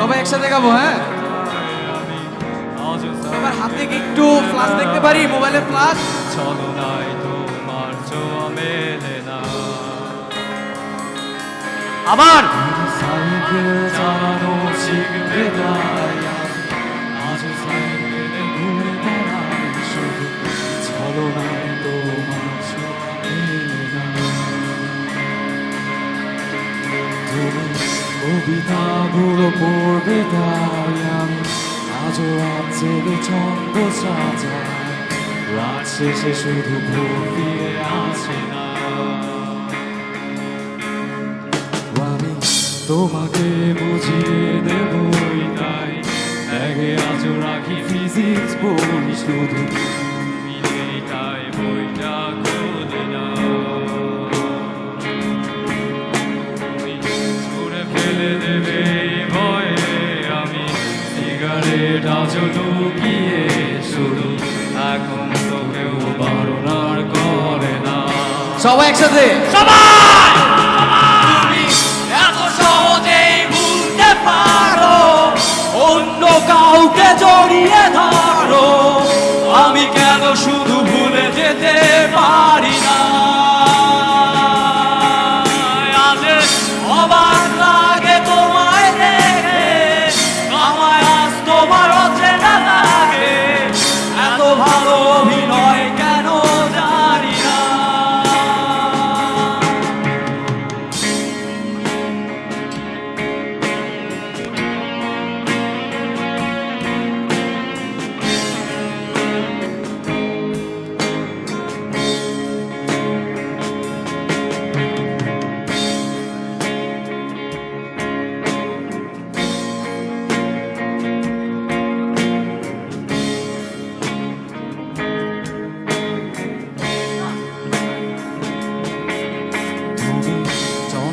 সবাই একসাথে গাবো হ্যাঁ? এবার হাতে কি একটু ফ্লাশ দেখতে পারি? মোবাইলের ফ্লাশ ছলনায় তোমার ছোঁয়া মেলে না। আবার! তুমি কবিতাগুলো পড়বে তাই আমি আজও রাত জেগে ছন্দ সাজাই রাত শেষে শুধু ভোর ফিরে আসে না। আমি তোমাকে বুঝিয়ে দেবই তাই। আজও রাখি ফিজিক্স পড়ি শুধু আজও লুকিয়ে শুধু এখন তো কেউ করে না। সবাই একসাথে? তুমি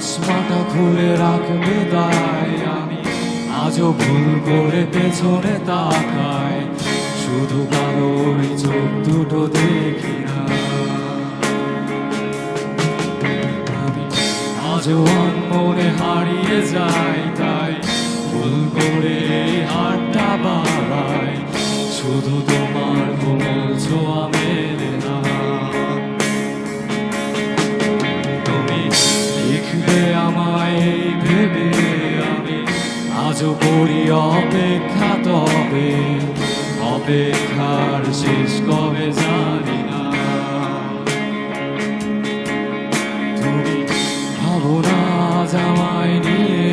চশমাটা খুলে রাখবে তাই আমি। আজও ভুল করে পেছনে তাকাই। শুধু কালো ওই চোখ দুটো দেখি না। আজও মনে হারিয়ে যাই তাই। ভুল করে এই অপেক্ষার শেষ কবে জানি না। তুমি ভাবো না নিয়ে,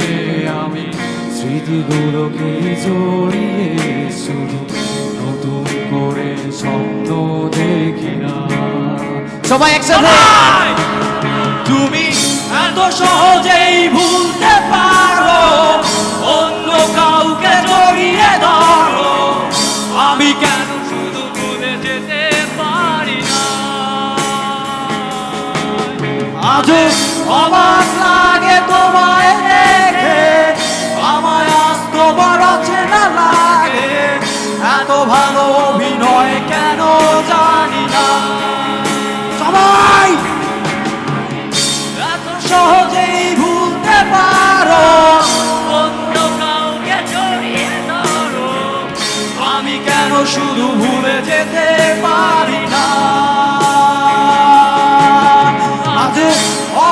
আমি স্মৃতিগুলোকে জড়িয়ে শুধু নতুন করে স্বপ্ন দেখি না। সবাই একসাথে। তুমি এত সহজেই ভুলতে পারো, অন্য আজও অবাক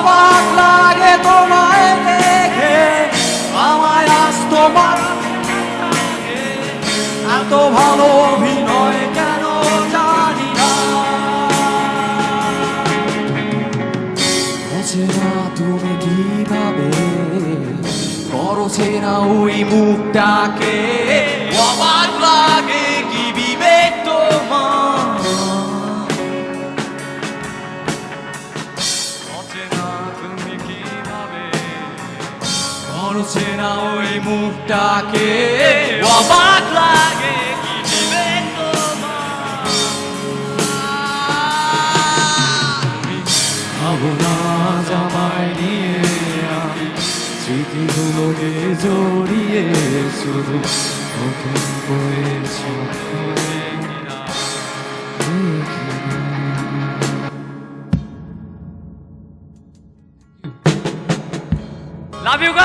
অবাক লাগে তোমায় দেখে, আমায় আজ তোমার এত ভালো অভিনয় কেন জানি না। তুমি কীভাবে করো চেনা ওই মুখটাকে? অবাক করো ওই মুখটাকে। অবাক লাগে জড়িয়ে শুধু নতুন না, Love you guys.